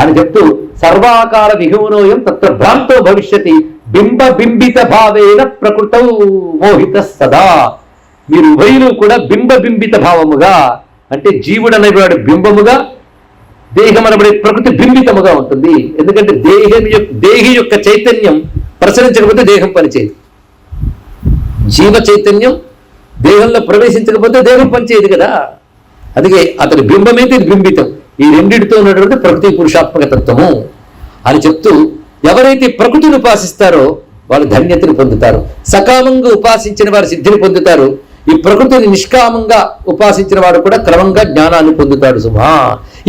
అని చెప్తూ సర్వాకార విహునోయం తత్ర భ్రాంతో భవిష్యతి బింబ బింబిత భావేన ప్రకృత మోహిత సదా. మీరు ఉభయులు కూడా బింబ బింబిత భావముగా అంటే జీవుడు అనేవాడు బింబముగా దేహం అనబడే ప్రకృతి బింబితముగా ఉంటుంది. ఎందుకంటే దేహం యొక్క దేహి యొక్క చైతన్యం ప్రసరించకపోతే దేహం పనిచేయదు. జీవ చైతన్యం దేహంలో ప్రవేశించకపోతే దేహం పనిచేయదు కదా. అందుకే అతని బింబమైతే బింబితం. ఈ రెండిటితో ఉన్నటువంటి ప్రకృతి పురుషాత్మక తత్వము అని చెప్తూ ఎవరైతే ప్రకృతిని ఉపాసిస్తారో వాళ్ళు ధన్యతని పొందుతారు. సకామంగా ఉపాసించిన వారు సిద్ధిని పొందుతారు. ఈ ప్రకృతిని నిష్కామంగా ఉపాసించిన వాడు కూడా క్రమంగా జ్ఞానాన్ని పొందుతాడు సుమా.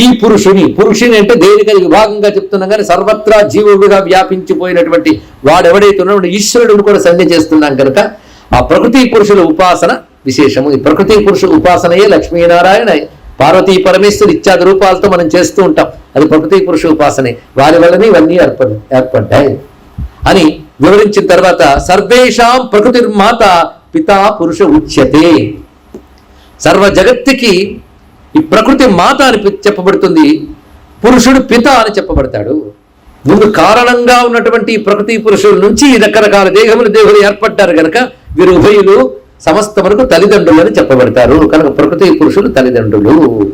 ఈ పురుషుని పురుషుని అంటే దేనికని విభాగంగా చెప్తున్నాం కానీ సర్వత్రా జీవుడుగా వ్యాపించిపోయినటువంటి వాడెవడైతే ఉన్నాడు ఈశ్వరుడు కూడా సంధి చేస్తున్నాం కనుక ఆ ప్రకృతి పురుషుల ఉపాసన విశేషము. ఈ ప్రకృతి పురుషుల ఉపాసనయే లక్ష్మీనారాయణ పార్వతీ పరమేశ్వరు ఇత్యాది రూపాలతో మనం చేస్తూ ఉంటాం. అది ప్రకృతి పురుష ఉపాసనే వారి వల్లనే ఇవన్నీ ఏర్పడ ఏర్పడ్డాయి. అని వివరించిన తర్వాత సర్వేషాం ప్రకృతిర్మాత పితా పురుష ఉచ్యతే. సర్వ జగత్తుకి ఈ ప్రకృతి మాత అని చెప్పబడుతుంది. పురుషుడు పిత అని చెప్పబడతాడు. ముందు కారణంగా ఉన్నటువంటి ప్రకృతి పురుషుల నుంచి ఈ రకరకాల దేహములు దేవులు ఏర్పడ్డారు కనుక వీరు ఉభయులు సమస్త వరకు తల్లిదండ్రులు అని చెప్పబడతారు. కనుక ప్రకృతి పురుషులు తల్లిదండ్రులు.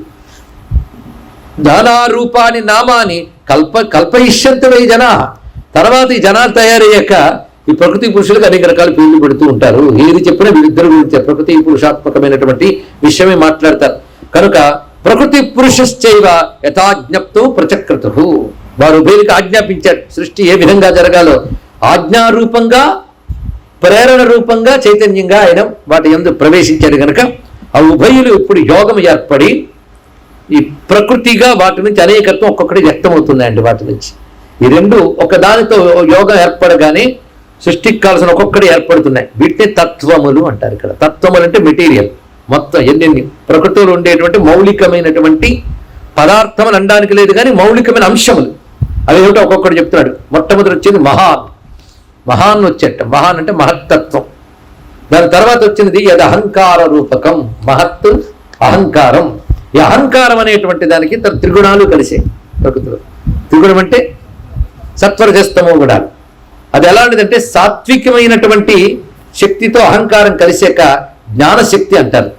జ్ఞానారూపాని నామాని కల్ప కల్పయిష్యంతుడై జన. తర్వాత ఈ జనాలు తయారయ్యాక ఈ ప్రకృతి పురుషులకు అనేక రకాల పేర్లు పెడుతూ ఉంటారు. ఏది చెప్పినా వీరిద్దరు గురించి ప్రకృతి పురుషాత్మకమైనటువంటి విషయమే మాట్లాడతారు. కనుక ప్రకృతి పురుషశ్చైవ యథాజ్ఞప్తో ప్రచక్రతు. వారు ఉభయులకు ఆజ్ఞాపించారు. సృష్టి ఏ విధంగా జరగాలో. ఆజ్ఞారూపంగా ప్రేరణ రూపంగా చైతన్యంగా ఆయన వాటి ఎందు ప్రవేశించాడు కనుక ఆ ఉభయులు ఇప్పుడు యోగం ఏర్పడి ఈ ప్రకృతిగా వాటి నుంచి అనేకత్వం ఒక్కొక్కటి వ్యక్తమవుతుందండి వాటి నుంచి. ఈ రెండు ఒకదానితో యోగం ఏర్పడగానే సృష్టికి కావాల్సిన ఒక్కొక్కటి ఏర్పడుతున్నాయి. వీటిని తత్వములు అంటారు ఇక్కడ. తత్వములు అంటే మెటీరియల్. మొత్తం ఎన్నెన్ని ప్రకృతిలో ఉండేటువంటి మౌలికమైనటువంటి పదార్థములు అనడానికి లేదు కానీ మౌలికమైన అంశములు. అవి ఏమిటో ఒక్కొక్కటి చెప్తున్నాడు. మొట్టమొదటి వచ్చేది మహాన్. మహాన్ వచ్చేట మహాన్ అంటే మహత్తత్వం. దాని తర్వాత వచ్చినది అది అహంకార రూపకం మహత్ అహంకారం. ఈ అహంకారం అనేటువంటి దానికి తన త్రిగుణాలు కలిసాయి ప్రకృతిలో. త్రిగుణం అంటే సత్వరజస్తమో గుణాలు. అది ఎలాంటిదంటే సాత్వికమైనటువంటి శక్తితో అహంకారం కలిసాక జ్ఞానశక్తి అంటారు.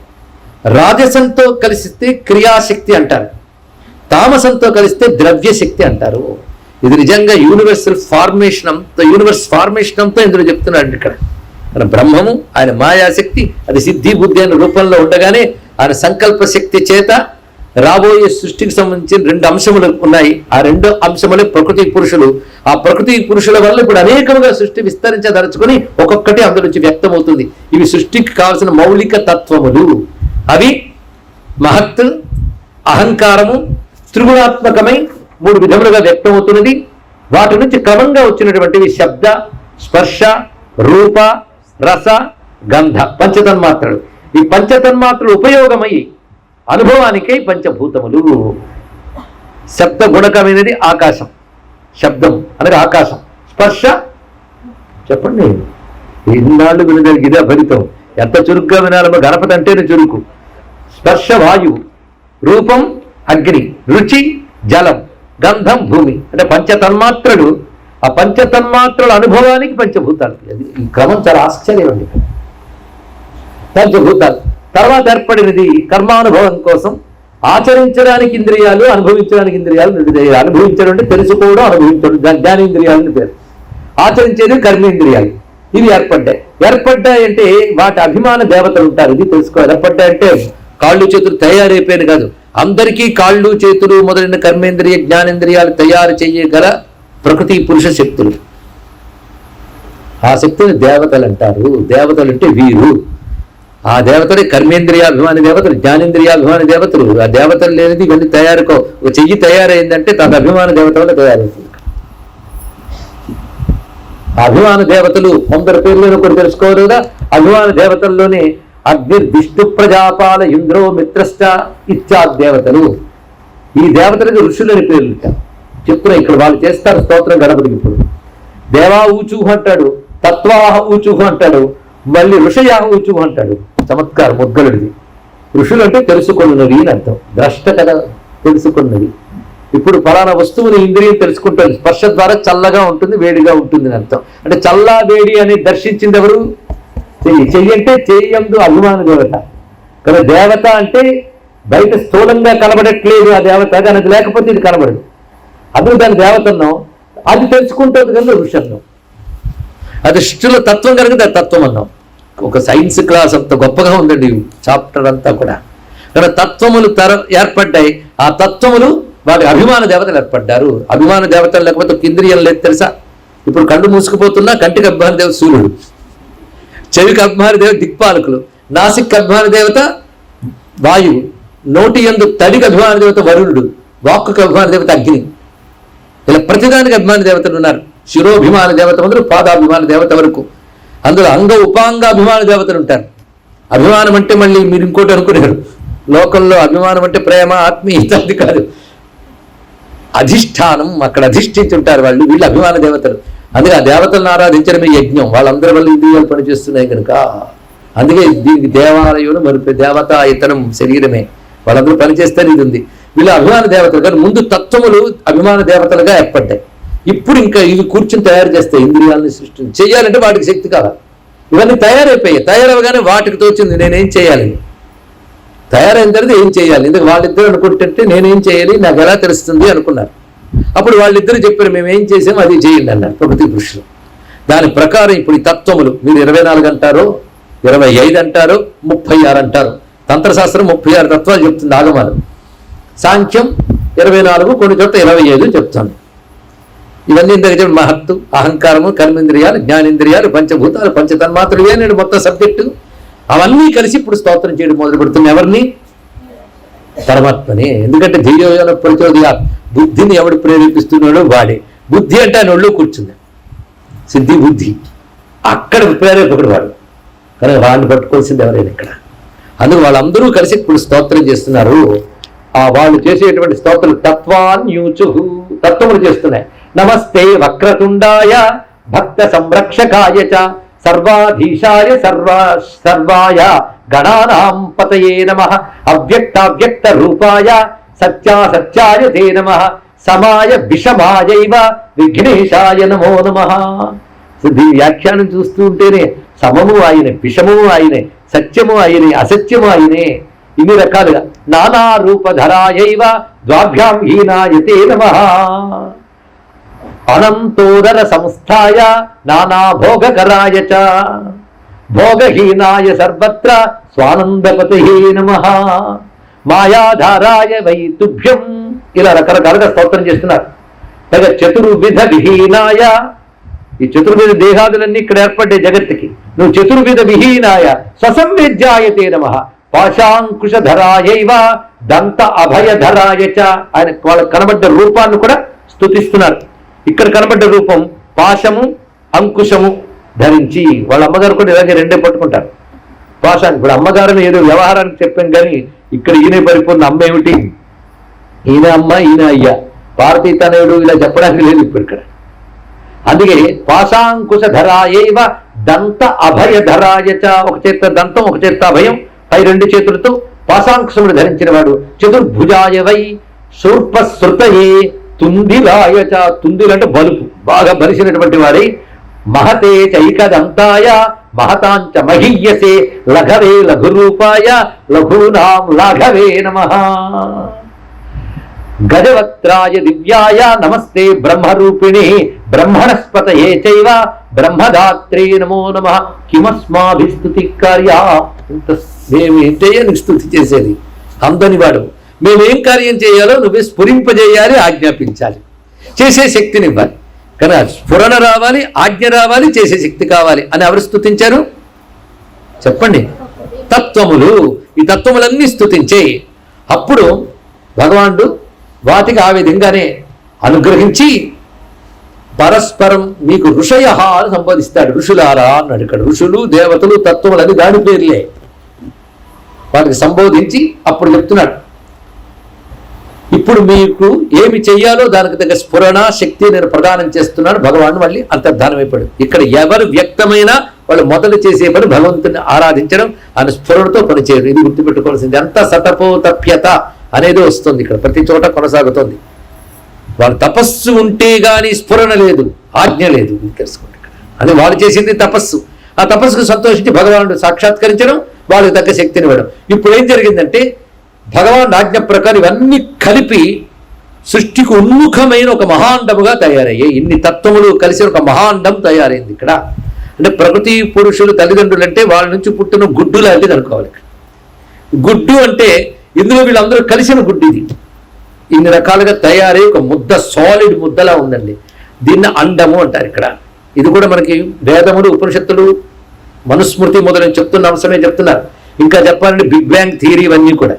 రాజసంతో కలిసిస్తే క్రియాశక్తి అంటారు. తామసంతో కలిస్తే ద్రవ్యశక్తి అంటారు. ఇది నిజంగా యూనివర్సల్ ఫార్మేషన్ అంతా యూనివర్స్ ఫార్మేషన్ అంతా ఇందులో చెప్తున్నాడు ఇక్కడ. మన బ్రహ్మము ఆయన మాయాశక్తి అది సిద్ధి బుద్ధి అనే రూపంలో ఉండగానే ఆయన సంకల్ప శక్తి చేత రాబోయే సృష్టికి సంబంధించిన రెండు అంశములు ఉన్నాయి. ఆ రెండు అంశములే ప్రకృతి పురుషులు. ఆ ప్రకృతి పురుషుల వల్ల ఇప్పుడు అనేకముగా సృష్టి విస్తరించదలుచుకొని ఒక్కొక్కటి అందులో నుంచి వ్యక్తమవుతుంది. ఇవి సృష్టికి కావాల్సిన మౌలిక తత్వములు. అవి మహత్ అహంకారము త్రిగుణాత్మకమై మూడు విధములుగా వ్యక్తమవుతున్నది వాటి నుంచి క్రమంగా వచ్చినటువంటివి శబ్ద స్పర్శ రూప రస గంధ పంచతన్మాత్రలు. ఈ పంచతన్మాత్రలు ఉపయోగమై అనుభవానికై పంచభూతములు. శబ్ద గుణకమైనది ఆకాశం. శబ్దం అనగా ఆకాశం. స్పర్శ? చెప్పండి. ఇన్నాళ్ళు వినడానికి ఇదే ఫలితం. ఎంత చురుగ్గా వినాలమో గణపతి అంటేనే చురుకు. స్పర్శ వాయువు. రూపం అగ్ని. రుచి జలం. గంధం భూమి. అంటే పంచతన్మాత్రలు. ఆ పంచతన్మాత్రల అనుభవానికి పంచభూతాలు. అది ఈ క్రమం చాలా ఆశ్చర్యం అండి పంచభూతాలు. తర్వాత ఏర్పడినది కర్మానుభవం కోసం ఆచరించడానికి ఇంద్రియాలు అనుభవించడానికి ఇంద్రియాలు అనుభవించడం అంటే తెలుసుకోవడం అనుభవించడం. జ్ఞానేంద్రియాలని పేరు. ఆచరించేది కర్మేంద్రియాలు. ఇవి ఏర్పడ్డాయి. ఏర్పడ్డాయి అంటే వాటి అభిమాన దేవతలు ఉంటారు. ఇది తెలుసుకోవాలి. ఏర్పడ్డాయి అంటే కాళ్ళు చేతులు తయారైపోయాను కాదు. అందరికీ కాళ్ళు చేతులు మొదలైన కర్మేంద్రియ జ్ఞానేంద్రియాలు తయారు చేయగల ప్రకృతి పురుష శక్తులు. ఆ శక్తిని దేవతలు అంటారు. దేవతలు అంటే వీరు. ఆ దేవతలే కర్మేంద్రియాభిమాని దేవతలు జ్ఞానేంద్రియాభిమాని దేవతలు. ఆ దేవతలు లేనిది ఇవన్నీ తయారుకో ఒక చెయ్యి తయారైందంటే తన అభిమాన దేవత వల్ల తయారవుతుంది అభిమాన దేవతలు కొందరు పేర్లను ఒకరు తెలుసుకోవాలి కదా? అభిమాన దేవతల్లోనే అగ్నిర్విష్ణు ప్రజాపాల ఇంద్రో మిత్రశ్చ ఇత్యాది దేవతలు ఈ దేవతలకు ఋషులని పేర్లు చెప్తున్నా ఇక్కడ వాళ్ళు చేస్తారు స్తోత్రం గణపతికి ఇప్పుడు. దేవా ఊచుహు అంటాడు తత్వాహ ఊచుహు అంటాడు మళ్ళీ ఋషయాహ ఊచుహు అంటాడు. చమత్కారం ముద్గలుడిది ఋషులు అంటే తెలుసుకున్నవి అని అర్థం. ద్రష్ట కదా తెలుసుకున్నవి ఇప్పుడు ఫలానా వస్తువుని ఇంద్రియం తెలుసుకుంటారు స్పర్శ ద్వారా చల్లగా ఉంటుంది వేడిగా ఉంటుంది అని అర్థం. అంటే చల్ల వేడి అని దర్శించింది ఎవరు? చెయ్యి. చెయ్యి అంటే చెయ్యందు అభిమాన దేవత కదా దేవత అంటే బయట స్థూలంగా కనబడట్లేదు ఆ దేవత. కానీ అది లేకపోతే ఇది కనబడదు. అందుకు దాని దేవత అన్నాం. అది తెలుసుకుంటుంది కనుక ఋషి అన్నాం. అది సృష్టిలో తత్వం కనుక దాని తత్వం అన్నాం. ఒక సైన్స్ క్లాస్ అంత గొప్పగా ఉందండి చాప్టర్ అంతా కూడా. కానీ తత్వములు తర ఏర్పడ్డాయి. ఆ తత్వములు వాటి అభిమాన దేవతలు ఏర్పడ్డారు. అభిమాన దేవతలు లేకపోతే ఇంద్రియం లేదు తెలుసా? ఇప్పుడు కళ్ళు మూసుకుపోతున్నా కంటికి అభిమాన దేవత సూర్యుడు. చెవికి అభిమాన దేవత దిక్పాలకులు. నాసిక్ అభిమాన దేవత వాయువు. నోటి ఎందు తడికి అభిమాన దేవత వరుణుడు. వాక్కుకి అభిమాన దేవత అగ్ని. ఇలా ప్రతిదానికి అభిమాన దేవతలు ఉన్నారు. శిరోభిమాన దేవత మొదలు పాదాభిమాన దేవత వరకు. అందులో అంగ ఉపాంగ అభిమాన దేవతలు ఉంటారు. అభిమానం అంటే మళ్ళీ మీరు ఇంకోటి అనుకున్నారు. లోకంలో అభిమానం అంటే ప్రేమ ఆత్మీయత అది కాదు. అధిష్టానం అక్కడ అధిష్ఠించి ఉంటారు వాళ్ళు. వీళ్ళు అభిమాన దేవతలు. అందుకే ఆ దేవతలను ఆరాధించడమే యజ్ఞం. వాళ్ళందరి వల్ల ఇంద్రియాలు పనిచేస్తున్నాయి కనుక అందుకే దీనికి దేవాలయంలో మరి దేవత ఇతరం శరీరమే. వాళ్ళందరూ పనిచేస్తేనే ఇది ఉంది. వీళ్ళు అభిమాన దేవతలు కానీ ముందు తత్వములు అభిమాన దేవతలుగా ఏర్పడ్డాయి. ఇప్పుడు ఇంకా ఇవి కూర్చుని తయారు చేస్తాయి ఇంద్రియాలని సృష్టి చేయాలంటే వాటికి శక్తి కావాలి. ఇవన్నీ తయారైపోయాయి. తయారవగానే వాటికి తోచింది నేనేం చేయాలి? తయారైన తర్వాత ఏం చేయాలి? ఎందుకు వాళ్ళిద్దరు అనుకుంటుంటే నేనేం చేయాలి? నాకు ఎలా తెలుస్తుంది అనుకున్నారు. అప్పుడు వాళ్ళిద్దరు చెప్పారు మేము ఏం చేసాం అది చేయండి అన్నారు ప్రకృతి పురుషులు. దాని ప్రకారం ఇప్పుడు ఈ తత్వములు మీరు ఇరవై నాలుగు అంటారు ఇరవై ఐదు అంటారు ముప్పై ఆరు అంటారు. తంత్రశాస్త్రం ముప్పై ఆరు తత్వాలు చెప్తుంది ఆగమాలు సాంఖ్యం ఇరవై నాలుగు కొన్ని చోట్ల ఇరవై ఐదు చెప్తాను ఇవన్నీ ఇందాక చెప్పిన మహత్తు అహంకారము కర్మేంద్రియాలు జ్ఞానేంద్రియాలు పంచభూతాలు పంచతన్మాత్రలు ఇవన్నీ మొత్తం సబ్జెక్టు. అవన్నీ కలిసి ఇప్పుడు స్తోత్రం చేయడం మొదలు పెడుతుంది ఎవరిని? పరమాత్మని. ఎందుకంటే ధైర్యోజన ప్రచోదయ బుద్ధిని ఎవడు ప్రేరేపిస్తున్నాడో వాడే. బుద్ధి అంటే ఆయన ఒళ్ళు కూర్చుంది. సిద్ధి బుద్ధి. అక్కడ ప్రేరేపకుడు వాడు. కనుక వాడిని పట్టుకోవాల్సింది ఎవరైనా ఇక్కడ. అందుకు వాళ్ళందరూ కలిసి ఇప్పుడు స్తోత్రం చేస్తున్నారు. ఆ వాళ్ళు చేసేటువంటి స్తోత్రం తత్వాన్యూచు తత్వములు చేస్తున్నాయి. నమస్తే వక్రతుండాయ భక్త సంరక్షకాయ చ సర్వాధీశాయ సర్వా సర్వాయ గణానాం పతయే నమ. అవ్యక్తావ్యక్త రూపాయ సత్యాసత్యాయ తే నమ. సమాయ విషమాయైవ విఘ్నేశాయ నమో నమ. దీని వ్యాఖ్యానం చూస్తూ ఉంటేనే సమము ఆయనే విషము ఆయనే సత్యము ఆయనే అసత్యము ఆయనే. ఇన్ని రకాలుగా. నానా రూపధరాయైవ ద్వాభ్యాం హీనాయతే నమ. అనంతోదర సంస్థాయ నానా భోగకరాయ చ. భోగహీనాయ సర్వత్ర స్వానందపతయే నమ. మాయాధారాయ వై తుభ్యం. ఇలా రకరకాలుగా స్తోత్రం చేస్తున్నారు. పైగా చతుర్విధ విహీనాయ. ఈ చతుర్విధ దేహాదులన్నీ ఇక్కడ ఏర్పడ్డే జగత్తుకి. నువ్వు చతుర్విధ విహీనాయ. స్వసంవేద్యాయతే నమ. పాశాంకుశధరాయైవ దంత అభయధరాయ చ. ఆయన వాళ్ళకు కనబడ్డ రూపాన్ని కూడా స్థుతిస్తున్నారు ఇక్కడ కనబడ్డ రూపం పాశము అంకుశము ధరించి వాళ్ళ అమ్మగారు కూడా ఇలాగే రెండే పట్టుకుంటారు. పాశాన్ని ఇప్పుడు అమ్మగారిని ఏదో వ్యవహారానికి చెప్పాం కానీ ఇక్కడ ఈయన పరిపూర్ణ అమ్మ ఏమిటి? ఈయన అమ్మ ఈయన అయ్యా. భారతీ తనయుడు ఇలా చెప్పడానికి లేదు ఇప్పుడు ఇక్కడ. అందుకే పాశాంకుశ ధరాయేవ దంత అభయ ధరాయచ ఒక చేత దంతం ఒక చేత అభయం. పై రెండు చేతులతో పాశాంకుశముడు ధరించిన వాడు చతుర్భుజాయవై శూర్పశ్రుతయే తుందిలాయచ తుందిలంటే బలుపు. బాగా బలిసినటువంటి వారి మహతే చైకదంతాయ మహతాంచ మహీయసే లఘవే లఘురూపాయ లఘూనాం లాఘవే నమ. గజవక్త్రాయ దివ్యాయ నమస్తే బ్రహ్మరూపిణి బ్రహ్మణస్పతయే చైవ బ్రహ్మదాత్రే నమో నమ. కిమస్మాభిస్తుతి కార్యా ఇంత మేము స్థుతి చేసేది. అందని వాడు. మేమేం కార్యం చేయాలో నువ్వే స్ఫురింపజేయాలి ఆజ్ఞాపించాలి. చేసే శక్తిని కదా కానీ స్ఫురణ రావాలి ఆజ్ఞ రావాలి చేసే శక్తి కావాలి అని ఎవరు స్థుతించారు చెప్పండి. తత్వములు. ఈ తత్వములన్నీ స్థుతించే అప్పుడు భగవానుడు వాటికి ఆ విధంగానే అనుగ్రహించి పరస్పరం మీకు ఋషయ అని సంబోధిస్తాడు. ఋషులారా అన్నాడు ఇక్కడ ఋషులు దేవతలు తత్వములని దాని పేర్లే వాటికి సంబోధించి అప్పుడు చెప్తున్నాడు. ఇప్పుడు మీకు ఏమి చెయ్యాలో దానికి తగ్గ స్ఫురణ శక్తి నేను ప్రదానం చేస్తున్నాను. భగవాన్ మళ్ళీ అంతర్ధానమైపోయాడు ఇక్కడ ఎవరు వ్యక్తమైనా వాళ్ళు మొదలు చేసే పని భగవంతుని ఆరాధించడం ఆయన స్ఫురణతో పనిచేయడం. ఇది గుర్తుపెట్టుకోవాల్సింది. అంత సతపోతప్యత అనేది వస్తుంది ఇక్కడ. ప్రతి చోట కొనసాగుతుంది. వాళ్ళు తపస్సు ఉంటే కానీ స్ఫురణ లేదు ఆజ్ఞ లేదు. తెలుసుకోండి అది వాళ్ళు చేసింది తపస్సు. ఆ తపస్సుకు సంతోషించి భగవానుడు సాక్షాత్కరించడం వాళ్ళకి తగ్గ శక్తిని ఇవ్వడం. ఇప్పుడు ఏం జరిగిందంటే భగవాన్ ఆజ్ఞ ప్రకారం ఇవన్నీ కలిపి సృష్టికి ఉన్ముఖమైన ఒక మహాండముగా తయారయ్యాయి. ఇన్ని తత్వములు కలిసి ఒక మహాండం తయారైంది ఇక్కడ. అంటే ప్రకృతి పురుషులు తల్లిదండ్రులు అంటే వాళ్ళ నుంచి పుట్టిన గుడ్డు లాంటిది అనుకోవాలి ఇక్కడ. గుడ్డు అంటే ఇందులో వీళ్ళందరూ కలిసిన గుడ్డు ఇది. ఇన్ని రకాలుగా తయారై ఒక ముద్ద సాలిడ్ ముద్దలా ఉందండి. దీన్ని అండము అంటారు ఇక్కడ. ఇది కూడా మనకి వేదములు ఉపనిషత్తులు మనుస్మృతి మొదలైన చెప్తున్న అంశమే చెప్తున్నారు. ఇంకా చెప్పాలంటే బిగ్ బ్యాంగ్ థియరీ ఇవన్నీ కూడా.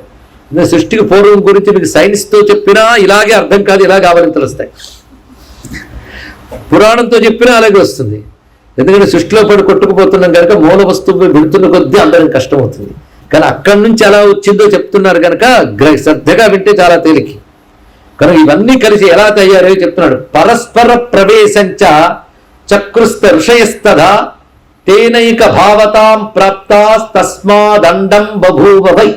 సృష్టికి పూర్వం గురించి మీకు సైన్స్తో చెప్పినా ఇలాగే అర్థం కాదు ఇలాగే ఆవరింతలు వస్తాయి. పురాణంతో చెప్పినా అలాగే వస్తుంది. ఎందుకంటే సృష్టిలో పడి కొట్టుకుపోతున్నాం కనుక మూల వస్తువు విడుతున్న కొద్దీ అందరం కష్టం అవుతుంది కానీ అక్కడి నుంచి ఎలా వచ్చిందో చెప్తున్నారు కనుక గ్ర- శ్రద్ధగా వింటే చాలా తేలిక. కనుక ఇవన్నీ కలిసి ఎలా తయారో చెప్తున్నాడు. పరస్పర ప్రవేశంచ చక్రుస్త ఋషయస్తదా తేనైక భావతాం ప్రాప్తాస్తస్మాదండం బభూవై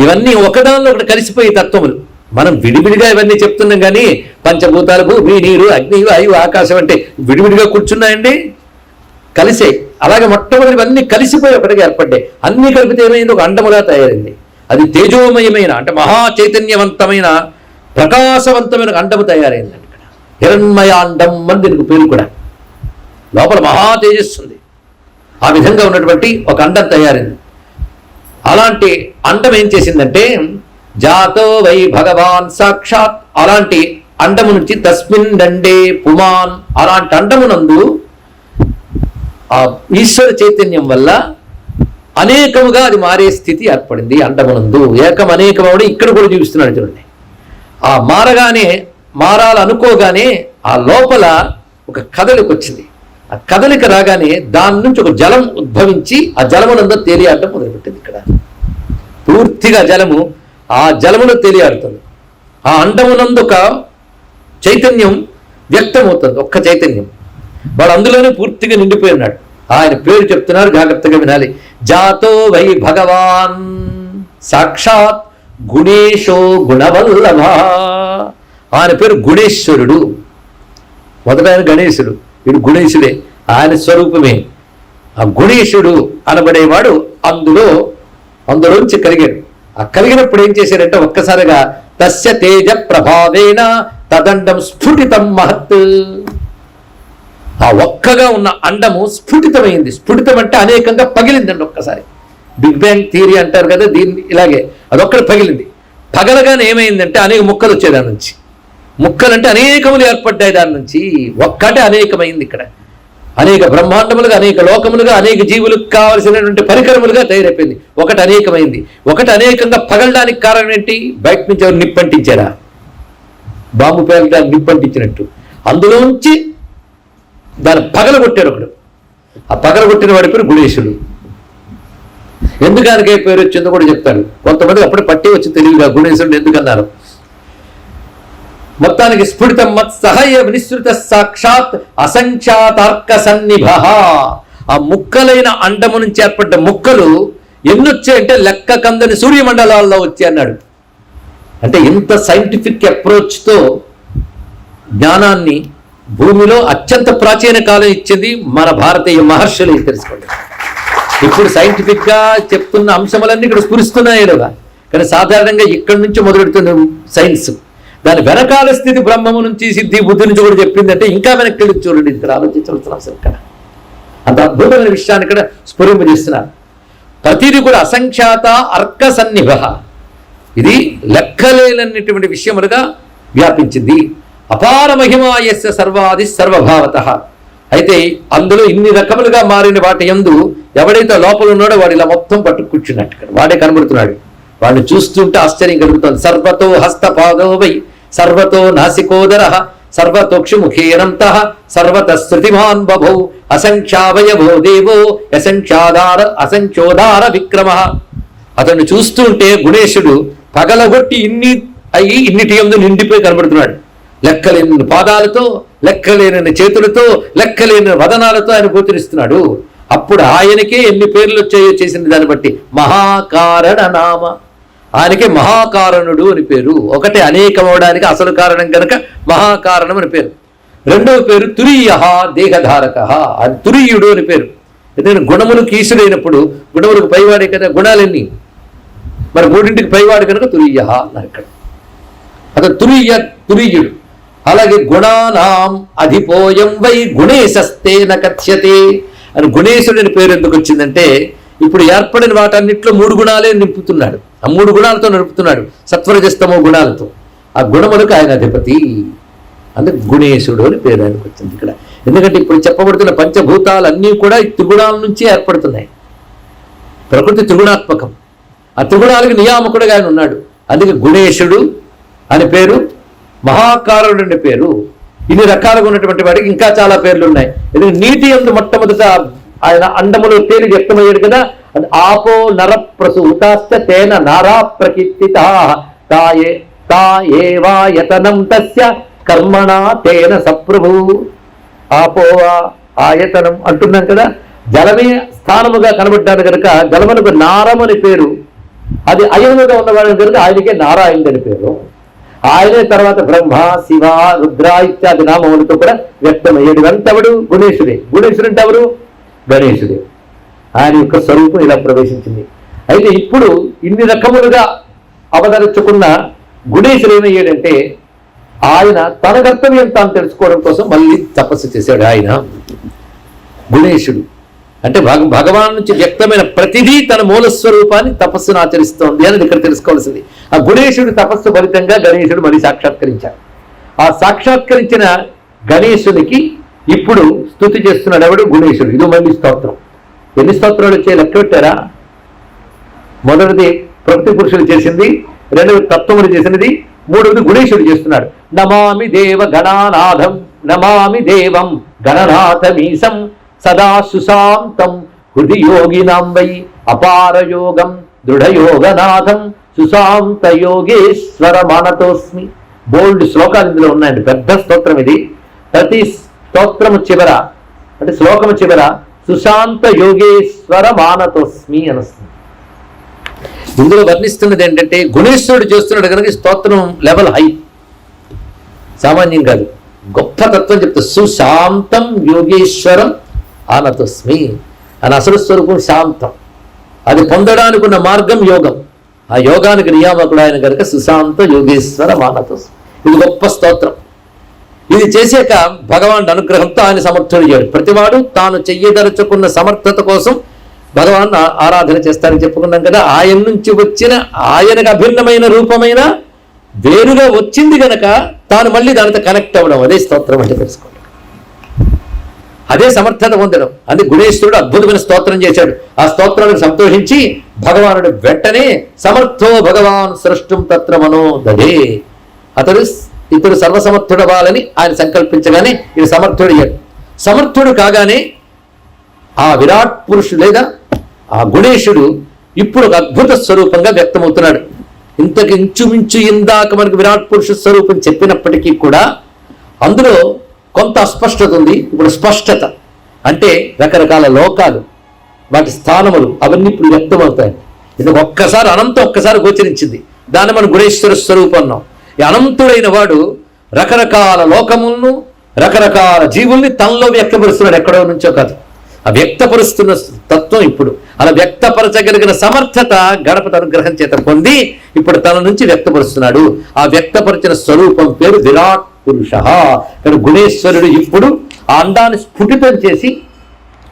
ఇవన్నీ ఒకదానిలో ఒకటి కలిసిపోయే తత్వములు. మనం విడివిడిగా ఇవన్నీ చెప్తున్నాం కానీ పంచభూతాలు భూమి నీరు అగ్ని వాయువు ఆకాశం అంటే విడివిడిగా కూర్చున్నాయండి? కలిసే. అలాగే మొట్టమొదటి ఇవన్నీ కలిసిపోయి ఒకటిగా ఏర్పడ్డాయి. అన్ని కలిపితే ఏమైంది? ఒక అండముగా తయారైంది. అది తేజోమయమైన అంటే మహా చైతన్యవంతమైన ప్రకాశవంతమైన ఒక అండము తయారైంది ఇక్కడ హిరణ్మయాండం అని దీనికి పేరు కూడా. లోపల మహా తేజస్సు ఉంది. ఆ విధంగా ఉన్నటువంటి ఒక అండం తయారైంది. అలాంటి అండం ఏం చేసిందంటే జాతో వై భగవాన్ సాక్షాత్ అలాంటి అండము నుంచి తస్మిన్ దండే పుమాన్ అలాంటి అండమునందు ఆ ఈశ్వర చైతన్యం వల్ల అనేకముగా అది మారే స్థితి ఏర్పడింది అండమునందు. ఏకం అనేకమవడం ఇక్కడ కూడా చూపిస్తున్నాడు చూడండి. ఆ మారగానే మారాలనుకోగానే ఆ లోపల ఒక కదలికి వచ్చింది. ఆ కదలిక రాగానే దాని నుంచి ఒక జలం ఉద్భవించి ఆ జలమునందు తేలియాడటం మొదలుపెట్టింది ఇక్కడ. పూర్తిగా జలము ఆ జలములో తేలియాడుతుంది. ఆ అండమునందు ఒక చైతన్యం వ్యక్తమవుతుంది ఒక్క చైతన్యం. వాడు అందులోనే పూర్తిగా నిండిపోయి ఉన్నాడు. ఆయన పేరు చెప్తున్నారు జాగ్రత్తగా వినాలి. జాతో వై భగవాన్ సాక్షాత్ గుణేశో గుణవల్లభ. ఆయన పేరు గుణేశ్వరుడు. మొదట ఆయన గణేశుడు. వీడు గుణేశుడే. ఆయన స్వరూపమే. ఆ గుణేశుడు అనబడేవాడు అందులో అందులోంచి కలిగాడు. ఆ కలిగినప్పుడు ఏం చేశాడంటే ఒక్కసారిగా తస్య తేజ ప్రభావేన తదండం స్ఫుటితం మహత్. ఆ ఒక్కగా ఉన్న అండము స్ఫుటితమైంది. స్ఫుటితం అంటే అనేకంగా పగిలిందండి ఒక్కసారి. బిగ్ బ్యాంగ్ థియరీ అంటారు కదా దీన్ని ఇలాగే. అదొక్కటి పగిలింది. పగలగానే ఏమైందంటే అనేక ముక్కలు వచ్చాయి దాని నుంచి. ముక్కలంటే అనేకములు ఏర్పడ్డాయి దాని నుంచి. ఒక్కటే అనేకమైంది ఇక్కడ. అనేక బ్రహ్మాండములుగా అనేక లోకములుగా అనేక జీవులకు కావలసినటువంటి పరికరములుగా తయారైపోయింది. ఒకటి అనేకమైంది. ఒకటి అనేకంగా పగలడానికి కారణం ఏంటి? బయట నుంచి ఎవరు నిప్పంటించారా? బాంబు పేలడానికి నిప్పంటించినట్టు. అందులోంచి దాన్ని పగలగొట్టాడు ఒకడు. ఆ పగలగొట్టిన వాడి పేరు గుణేశుడు. ఎందుకు ఆయనకి పేరు వచ్చిందో కూడా చెప్తాడు. కొంతమంది అప్పుడే పట్టి వచ్చి తెలివిగా గుణేశుడు ఎందుకన్నారు మొత్తానికి స్ఫుటితం మత్ సహయ వినిశ్రుత సాక్షాత్ అసంఖ్యాతార్క సన్నిభ ఆ ముక్కలైన అండము నుంచి ఏర్పడ్డ ముక్కలు ఎన్నొచ్చాయంటే లెక్క కందని సూర్యమండలాల్లో వచ్చాయి అన్నాడు. అంటే ఇంత సైంటిఫిక్ అప్రోచ్తో జ్ఞానాన్ని భూమిలో అత్యంత ప్రాచీన కాలం ఇచ్చింది మన భారతీయ మహర్షులు తెలుసుకోండి. ఇప్పుడు సైంటిఫిక్గా చెప్తున్న అంశములన్నీ ఇక్కడ స్ఫురిస్తున్నాయి కదా. కానీ సాధారణంగా ఇక్కడి నుంచి మొదలెడుతుంది సైన్స్. దాని వెనకాల స్థితి బ్రహ్మము నుంచి సిద్ధి బుద్ధి నుంచి కూడా చెప్పిందంటే ఇంకా వెనక్కి వెళ్ళి చూడండి ఇక్కడ ఆలోచించవలసిన అవసరం ఇక్కడ అంత అద్భుతమైన విషయాన్ని ఇక్కడ స్ఫురింపజేస్తున్నారు. ప్రతిది కూడా అసంఖ్యాత అర్క సన్నిభ ఇది లెక్కలేనటువంటి విషయములుగా వ్యాపించింది. అపార మహిమాయస్య సర్వాది సర్వభావత. అయితే అందులో ఇన్ని రకములుగా మారిన వాటి యందు ఎవడైతే లోపల ఉన్నాడో వాడు ఇలా మొత్తం పట్టు కూర్చున్నట్టు వాడే కనబడుతున్నాడు. వాడిని చూస్తుంటే ఆశ్చర్యం కలుగుతుంది. సర్వతో హస్తపాదో వై సర్వతో నాసికోదర సర్వతోక్షుముఖేనంత సర్వత బభౌ అసంఖ్యావయభో దేవో అసంఖ్యాదార అసంఖ్యోదార విక్రమ. అతన్ని చూస్తుంటే గుణేశుడు పగలగొట్టి ఇన్ని అయ్యి ఇన్నిటి ఎందు నిండిపోయి కనబడుతున్నాడు. లెక్కలేని పాదాలతో లెక్కలేని చేతులతో లెక్కలేని వదనాలతో ఆయన గోచరిస్తున్నాడు. అప్పుడు ఆయనకే ఎన్ని పేర్లు వచ్చాయో చేసిన దాన్ని బట్టి మహాకారణ నామ. ఆయనకే మహాకారణుడు అని పేరు. ఒకటి అనేకమవడానికి అసలు కారణం కనుక మహాకారణం అని పేరు. రెండవ పేరు తురీయ దేహధారక. అది తురీయుడు అని పేరు. ఎందుకంటే గుణములు కీసుడైనప్పుడు గుణములకు పైవాడే కదా గుణాలన్నీ? మరి మూడింటికి పైవాడు కనుక తురీయ అక్కడ. అతను తురీయ తురీయుడు. అలాగే గుణానాం అధిపోయం వై గుణేశస్తేన కథ్యతే. అని గుణేశుడు అని పేరు ఎందుకు వచ్చిందంటే ఇప్పుడు ఏర్పడిన వాటన్నిటిలో మూడు గుణాలే నింపుతున్నాడు. ఆ మూడు గుణాలతో నడుపుతున్నాడు. సత్వరజస్తమో గుణాలతో. ఆ గుణములకు ఆయన అధిపతి. అందుకు గుణేశుడు అని పేరు ఆయనకు వచ్చింది ఇక్కడ. ఎందుకంటే ఇప్పుడు చెప్పబడుతున్న పంచభూతాలు అన్నీ కూడా త్రిగుణాల నుంచే ఏర్పడుతున్నాయి. ప్రకృతి త్రిగుణాత్మకం. ఆ త్రిగుణాలకు నియామకుడుగా ఆయన ఉన్నాడు. అందుకే గుణేశుడు అని పేరు మహాకారుడు అనే పేరు. ఇన్ని రకాలుగా ఉన్నటువంటి వాడికి ఇంకా చాలా పేర్లు ఉన్నాయి. ఎందుకంటే నీటి ఎందు మొట్టమొదట ఆయన అందములో తేలి వ్యక్తమయ్యాడు కదా. అది ఆపో నర ప్రసూతాశ్చ తేన నారా ప్రకీర్తిత. తాయే తాయేవాయతనం తస్య కర్మణ తేన సప్రభు. ఆపో ఆయతనం అంటున్నాం కదా. జలమే స్థానముగా కనబడ్డాడు కనుక జలమునకు నారమని పేరు. అది అయముగా ఉన్నవాడు కనుక ఆయనకే నారాయణుడని పేరు. ఆయనే తర్వాత బ్రహ్మ శివ రుద్ర ఇత్యాది నామములతో కూడా వ్యక్తమయ్యాడు. అంతవడు గుణేశుడే. గుణేశుడు అంటే ఎవరు? గణేశుడు. ఆయన యొక్క స్వరూపం ఇలా ప్రవేశించింది. అయితే ఇప్పుడు ఇన్ని రకములుగా అవతరించుకున్న గుణేశుడు ఏమయ్యాడంటే ఆయన తన కర్తవ్యం తాను తెలుసుకోవడం కోసం మళ్ళీ తపస్సు చేశాడు ఆయన. గుణేశుడు. అంటే భగ భగవాన్ నుంచి వ్యక్తమైన ప్రతిదీ తన మూల స్వరూపాన్ని తపస్సును ఆచరిస్తోంది అని ఇక్కడ తెలుసుకోవాల్సింది. ఆ గుణేశుడి తపస్సు ఫలితంగా గణేశుడు మళ్ళీ సాక్షాత్కరించాడు. ఆ సాక్షాత్కరించిన గణేశునికి ఇప్పుడు స్థుతి చేస్తున్నాడు ఎవడు? గుణేశుడు. ఇది మళ్ళీ స్తోత్రం. ఎన్ని స్తోత్రాలు వచ్చాయి? లెక్క పెట్టారా? మొదటిది ప్రకృతి పురుషుడు చేసింది రెండవది తత్వముడు చేసినది మూడవది గుణేశుడు చేస్తున్నాడు. నమామి దేవ గణానాథం నమామి దేవం గణనాథమీశం సదా సుశాంతం హృది యోగినాం వై అపార యోగం దృఢయోగనాథం సుశాంత యోగేశ్వర మనతోస్మి. బోల్డ్ శ్లోకాలు ఇందులో ఉన్నాయండి. పెద్ద స్తోత్రం ఇది. ప్రతి స్తోత్రము చివర అంటే శ్లోకము చివర సుశాంత యోగేశ్వర మానతోస్మి అనిస్తుంది. ఇందులో వర్ణిస్తున్నది ఏంటంటే గుణేశ్వరుడు చేస్తున్నాడు కనుక స్తోత్రం లెవెల్ హై. సామాన్యం కాదు. గొప్ప తత్వం చెప్తా సుశాంతం యోగేశ్వరం ఆనతస్మి అని అసలు స్వరూపం శాంతం. అది పొందడానికి ఉన్న మార్గం యోగం. ఆ యోగానికి నియామకుడు ఆయన కనుక సుశాంత యోగేశ్వర మానతస్మి. ఇది గొప్ప స్తోత్రం. ఇది చేసాక భగవాన్ అనుగ్రహంతో ఆయన సమర్థుడయ్యాడు ప్రతివాడు తాను చెయ్యదలుచుకున్న సమర్థత కోసం భగవాన్ ఆరాధన చేస్తారని చెప్పుకున్నాం కదా. ఆయన నుంచి వచ్చిన ఆయనకు అభిన్నమైన రూపమైన వేరుగా వచ్చింది గనక తాను మళ్ళీ దానితో కనెక్ట్ అవ్వడం. అదే స్తోత్రం అంటే తెలుసుకోండి. అదే సమర్థత పొందడం. అది గుణేశ్వరుడు అద్భుతమైన స్తోత్రం చేశాడు. ఆ స్తోత్రానికి సంతోషించి భగవానుడు వెంటనే సమర్థో భగవాన్ సృష్టం తత్ర మనో అతడు ఇతడు సర్వసమర్థుడవ్వాలని ఆయన సంకల్పించగానే ఇది సమర్థుడయ్యాడు. సమర్థుడు కాగానే ఆ విరాట్ పురుషుడు లేదా ఆ గుణేశుడు ఇప్పుడు ఒక అద్భుత స్వరూపంగా వ్యక్తమవుతున్నాడు. ఇంతకు ఇంచుమించు ఇందాక మనకు విరాట్ పురుష స్వరూపం చెప్పినప్పటికీ కూడా అందులో కొంత అస్పష్టత ఉంది. ఇప్పుడు స్పష్టత అంటే రకరకాల లోకాలు వాటి స్థానములు అవన్నీ ఇప్పుడు వ్యక్తమవుతాయి. ఇది ఒక్కసారి అనంతం ఒక్కసారి గోచరించింది. దాన్ని మనం గుణేశ్వర స్వరూపం అన్నాం. అనంతుడైన వాడు రకరకాల లోకములను రకరకాల జీవుల్ని తనలో వ్యక్తపరుస్తున్నాడు. ఎక్కడో నుంచో కాదు. ఆ వ్యక్తపరుస్తున్న తత్వం ఇప్పుడు. అలా వ్యక్తపరచగలిగిన సమర్థత గణపతి అనుగ్రహం చేత పొంది ఇప్పుడు తన నుంచి వ్యక్తపరుస్తున్నాడు. ఆ వ్యక్తపరిచిన స్వరూపం పేరు విరాట్ పురుష. కానీ గుణేశ్వరుడు ఇప్పుడు ఆ అండాన్ని స్ఫుటితం చేసి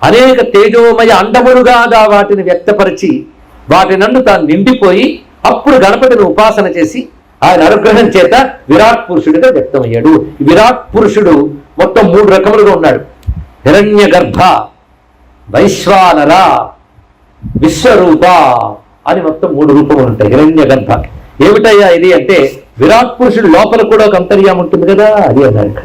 అనేక తేజోమయ అండములుగా వాటిని వ్యక్తపరిచి వాటి నన్ను తాను నిండిపోయి అప్పుడు గణపతిని ఉపాసన చేసి ఆయన అనుగ్రహం చేత విరాట్ పురుషుడిగా వ్యక్తమయ్యాడు. విరాట్ పురుషుడు మొత్తం మూడు రకములుగా ఉన్నాడు. హిరణ్య గర్భ వైశ్వానర విశ్వరూప అని మొత్తం మూడు రూపములు ఉంటాయి. హిరణ్య గర్భ. ఏమిటయ్యా ఇది అంటే విరాట్ పురుషుడు లోపల కూడా ఒక అంతర్యం ఉంటుంది కదా? అది అన్నారు ఇక్కడ.